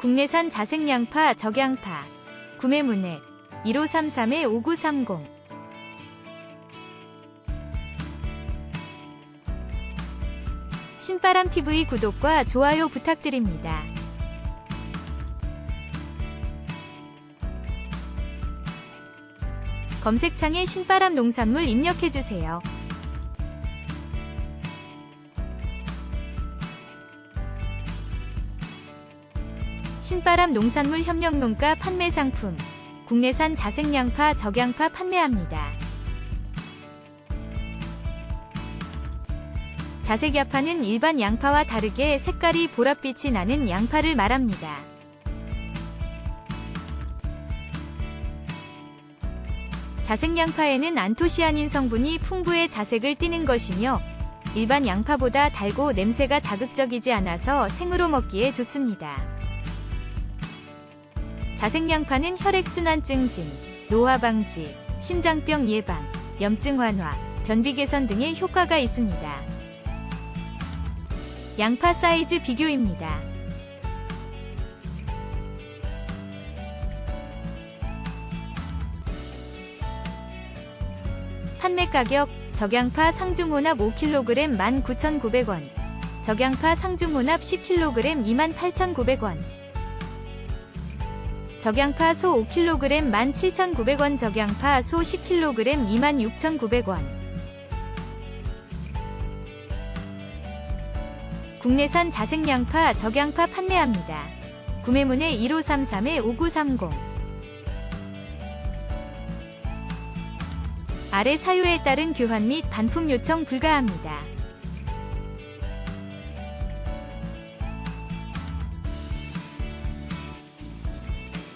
국내산 자생양파, 적양파. 구매 문의 1533-5930. 신바람TV 구독과 좋아요 부탁드립니다. 검색창에 신바람 농산물 입력해주세요. 신바람 농산물 협력농가 판매 상품. 국내산 자생양파, 적양파 판매합니다. 자색야파는 일반 양파와 다르게 색깔이 보랏빛이 나는 양파를 말합니다. 자색양파에는 안토시아닌 성분이 풍부해 자색을 띠는 것이며 일반 양파보다 달고 냄새가 자극적이지 않아서 생으로 먹기에 좋습니다. 자생양파는 혈액순환 증 진, 노화 방지, 심장병 예방, 염증 완화, 변비 개선 등의 효과가 있습니다. 양파 사이즈 비교입니다. 판매 가격 적양파 상중혼합 5kg 19,900원 적양파 상중혼합 10kg 28,900원 적양파 소 5kg 17,900원 적양파 소 10kg 26,900원 국내산 자생양파 적양파 판매합니다. 구매문의 1533-5930 아래 사유에 따른 교환 및 반품 요청 불가합니다.